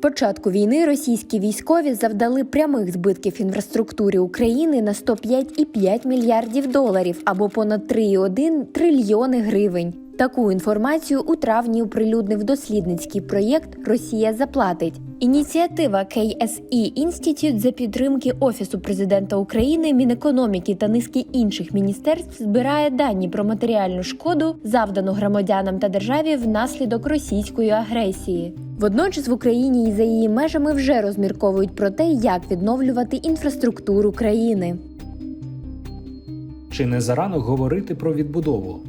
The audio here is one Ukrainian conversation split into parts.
початку війни російські військові завдали прямих збитків інфраструктурі України на 105,5 мільярдів доларів або понад 3,1 трильйони гривень. Таку інформацію у травні оприлюднив дослідницький проєкт Росія заплатить. Ініціатива KSE Institute за підтримки Офісу президента України, Мінекономіки та низки інших міністерств збирає дані про матеріальну шкоду, завдану громадянам та державі внаслідок російської агресії. Водночас в Україні і за її межами вже розмірковують про те, як відновлювати інфраструктуру країни. Чи не зарано говорити про відбудову?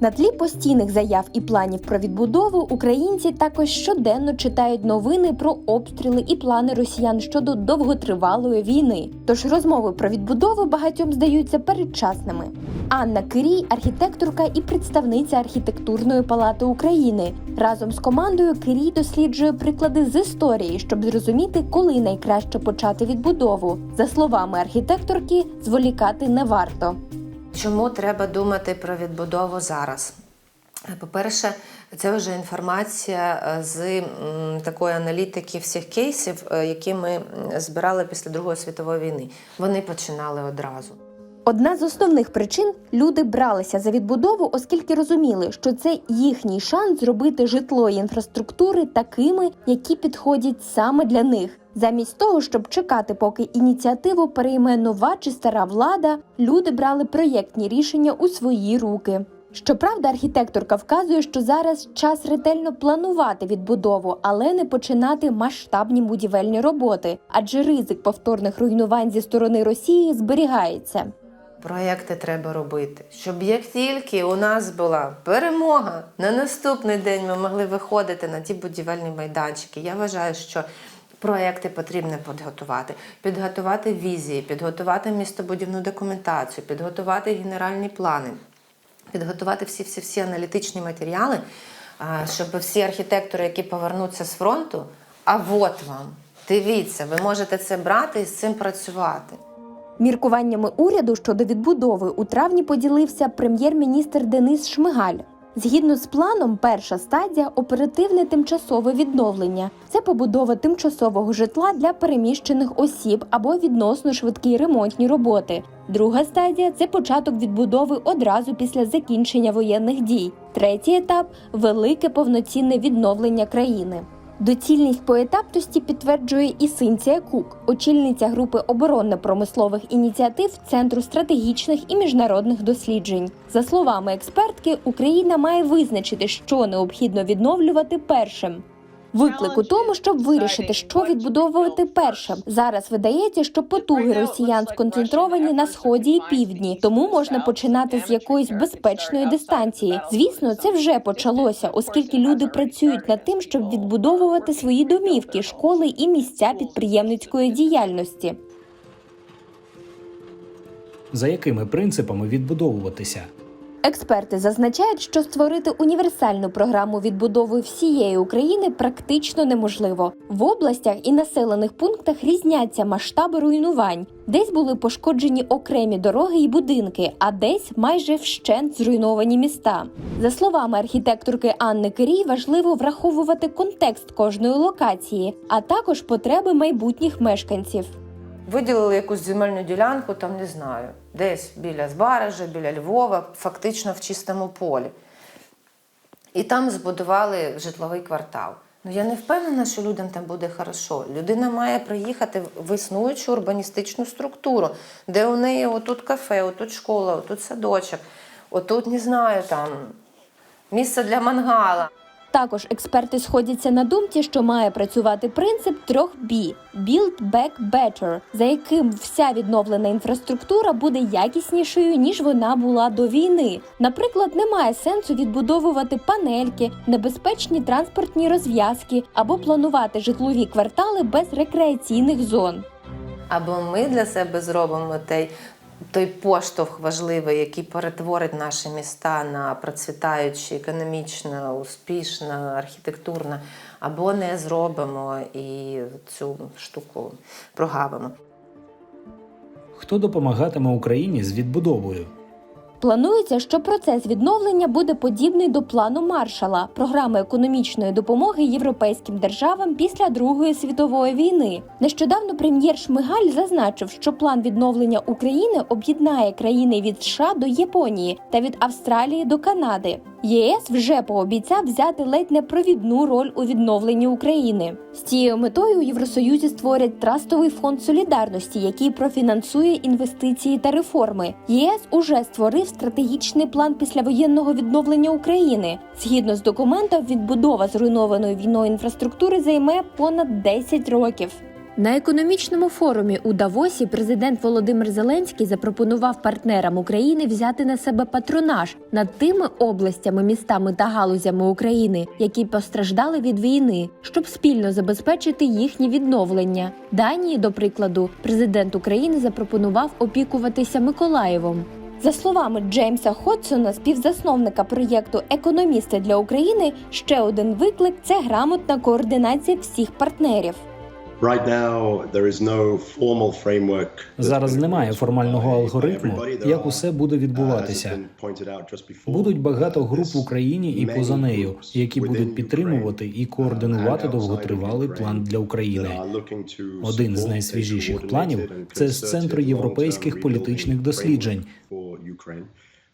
На тлі постійних заяв і планів про відбудову українці також щоденно читають новини про обстріли і плани росіян щодо довготривалої війни. Тож розмови про відбудову багатьом здаються передчасними. Анна Кирій, архітекторка і представниця архітектурної палати України. Разом з командою Кирій досліджує приклади з історії, щоб зрозуміти, коли найкраще почати відбудову. За словами архітекторки, зволікати не варто. Чому треба думати про відбудову зараз? По-перше, це вже інформація е, з такої аналітики всіх кейсів, е, які ми збирали після Другої світової війни. Вони починали одразу. Одна з основних причин люди бралися за відбудову, оскільки розуміли, що це їхній шанс зробити житло і інфраструктури такими, які підходять саме для них. Замість того, щоб чекати, поки ініціативу перейме нова чи стара влада, люди брали проєктні рішення у свої руки. Щоправда, архітекторка вказує, що зараз час ретельно планувати відбудову, але не починати масштабні будівельні роботи, адже ризик повторних руйнувань зі сторони Росії зберігається. Проєкти треба робити, щоб як тільки у нас була перемога, на наступний день ми могли виходити на ті будівельні майданчики. Я вважаю, що проєкти потрібно підготувати, підготувати візії, підготувати містобудівну документацію, підготувати генеральні плани, підготувати всі всі всі аналітичні матеріали, щоб всі архітектори, які повернуться з фронту, а от вам, дивіться, ви можете це брати і з цим працювати. Міркуваннями уряду щодо відбудови у травні поділився прем'єр-міністр Денис Шмигаль. Згідно з планом, перша стадія оперативне тимчасове відновлення. Це побудова тимчасового житла для переміщених осіб або відносно швидкі ремонтні роботи. Друга стадія це початок відбудови одразу після закінчення воєнних дій. Третій етап велике повноцінне відновлення країни. Доцільність поетапності підтверджує і Синція Кук, очільниця групи оборонно-промислових ініціатив Центру стратегічних і міжнародних досліджень. За словами експертки, Україна має визначити, що необхідно відновлювати першим. Виклик у тому, щоб вирішити, що відбудовувати першим. Зараз видається, що потуги росіян сконцентровані на сході і півдні, тому можна починати з якоїсь безпечної дистанції. Звісно, це вже почалося, оскільки люди працюють над тим, щоб відбудовувати свої домівки, школи і місця підприємницької діяльності. За якими принципами відбудовуватися? Експерти зазначають, що створити універсальну програму відбудови всієї України практично неможливо. В областях і населених пунктах різняться масштаби руйнувань. Десь були пошкоджені окремі дороги і будинки, а десь майже вщент зруйновані міста. За словами архітекторки Анни Кирій, важливо враховувати контекст кожної локації, а також потреби майбутніх мешканців. Виділили якусь земельну ділянку, там не знаю, десь біля Збаража, біля Львова, фактично в чистому полі. І там збудували житловий квартал. Ну я не впевнена, що людям там буде хорошо. Людина має приїхати в існуючу урбаністичну структуру, де у неї отут кафе, отут школа, отут садочок, отут не знаю там місце для мангала. Також експерти сходяться на думці, що має працювати принцип трьох B – Build Back Better, за яким вся відновлена інфраструктура буде якіснішою ніж вона була до війни. Наприклад, немає сенсу відбудовувати панельки, небезпечні транспортні розв'язки або планувати житлові квартали без рекреаційних зон. Або ми для себе зробимо той, той поштовх важливий, який перетворить наші міста на процвітаючі, економічно, успішно, архітектурно, або не зробимо і цю штуку прогавимо. Хто допомагатиме Україні з відбудовою? Планується, що процес відновлення буде подібний до плану Маршала, програми економічної допомоги європейським державам після Другої світової війни. Нещодавно прем'єр Шмигаль зазначив, що план відновлення України об'єднає країни від США до Японії та від Австралії до Канади. ЄС вже пообіцяв взяти ледь не провідну роль у відновленні України. З цією метою у Євросоюзі створять трастовий фонд солідарності, який профінансує інвестиції та реформи. ЄС уже створив стратегічний план післявоєнного відновлення України. Згідно з документом, відбудова зруйнованої війною інфраструктури займе понад 10 років. На економічному форумі у Давосі президент Володимир Зеленський запропонував партнерам України взяти на себе патронаж над тими областями, містами та галузями України, які постраждали від війни, щоб спільно забезпечити їхнє відновлення. Данії, до прикладу, президент України запропонував опікуватися Миколаєвом. За словами Джеймса Ходсона, співзасновника проєкту Економісти для України, ще один виклик це грамотна координація всіх партнерів. Зараз немає формального алгоритму, як усе буде відбуватися. Будуть багато груп в Україні і поза нею, які будуть підтримувати і координувати довготривалий план для України. Один з найсвіжіших планів це з центру європейських політичних досліджень.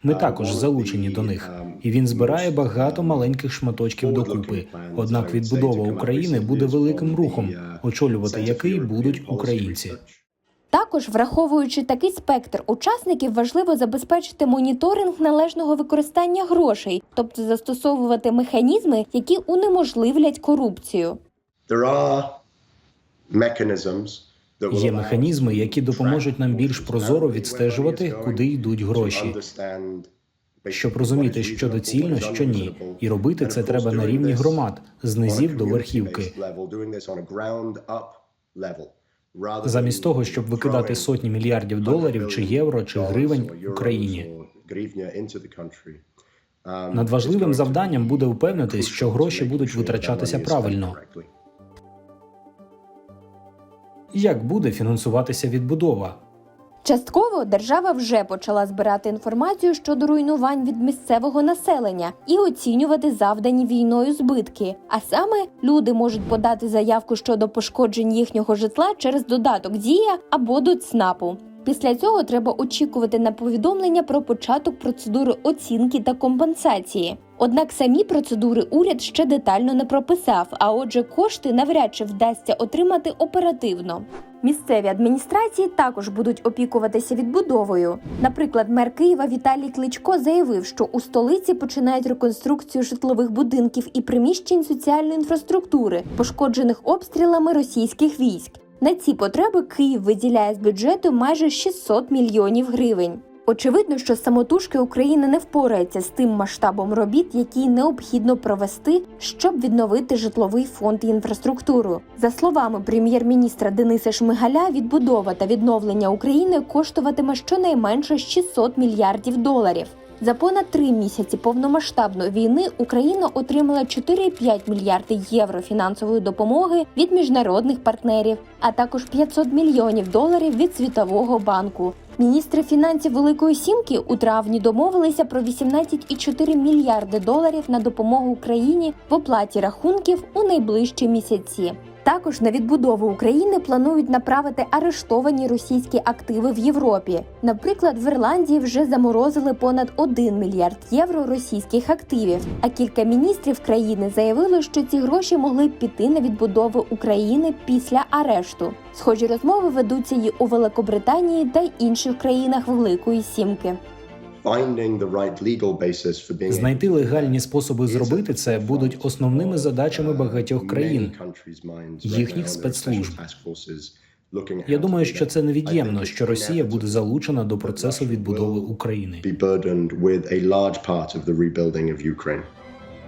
Ми також залучені до них, і він збирає багато маленьких шматочків докупи. Однак відбудова України буде великим рухом, очолювати який будуть українці. Також, враховуючи такий спектр учасників, важливо забезпечити моніторинг належного використання грошей, тобто застосовувати механізми, які унеможливлять корупцію. There are mechanisms Є механізми, які допоможуть нам більш прозоро відстежувати, куди йдуть гроші. Щоб розуміти, що доцільно, що ні, і робити це треба на рівні громад, з низів до верхівки. Замість того, щоб викидати сотні мільярдів доларів чи євро чи гривень Україні. Надважливим завданням буде впевнитись, що гроші будуть витрачатися правильно. Як буде фінансуватися відбудова? Частково держава вже почала збирати інформацію щодо руйнувань від місцевого населення і оцінювати завдані війною збитки. А саме люди можуть подати заявку щодо пошкоджень їхнього житла через додаток Дія або до ЦНАПу. Після цього треба очікувати на повідомлення про початок процедури оцінки та компенсації. Однак самі процедури уряд ще детально не прописав, а отже, кошти навряд чи вдасться отримати оперативно. Місцеві адміністрації також будуть опікуватися відбудовою. Наприклад, мер Києва Віталій Кличко заявив, що у столиці починають реконструкцію житлових будинків і приміщень соціальної інфраструктури, пошкоджених обстрілами російських військ. На ці потреби Київ виділяє з бюджету майже 600 мільйонів гривень. Очевидно, що самотужки Україна не впорається з тим масштабом робіт, які необхідно провести, щоб відновити житловий фонд і інфраструктуру. За словами прем'єр-міністра Дениса Шмигаля, відбудова та відновлення України коштуватиме щонайменше 600 мільярдів доларів. За понад три місяці повномасштабної війни Україна отримала 4,5 мільярди євро фінансової допомоги від міжнародних партнерів, а також 500 мільйонів доларів від Світового банку. Міністри фінансів Великої Сімки у травні домовилися про 18,4 мільярди доларів на допомогу Україні в оплаті рахунків у найближчі місяці. Також на відбудову України планують направити арештовані російські активи в Європі. Наприклад, в Ірландії вже заморозили понад 1 мільярд євро російських активів. А кілька міністрів країни заявили, що ці гроші могли б піти на відбудову України після арешту. Схожі розмови ведуться й у Великобританії та інших країнах Великої Сімки. Знайти легальні способи зробити це будуть основними задачами багатьох країн, їхніх спецслужб. Я думаю, що це невід'ємно, що Росія буде залучена до процесу відбудови України.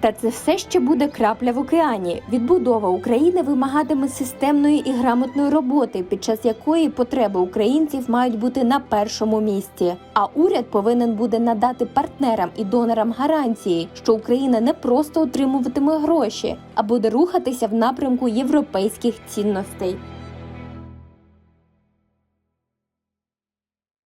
Та це все ще буде крапля в океані. Відбудова України вимагатиме системної і грамотної роботи, під час якої потреби українців мають бути на першому місці. А уряд повинен буде надати партнерам і донорам гарантії, що Україна не просто отримуватиме гроші, а буде рухатися в напрямку європейських цінностей.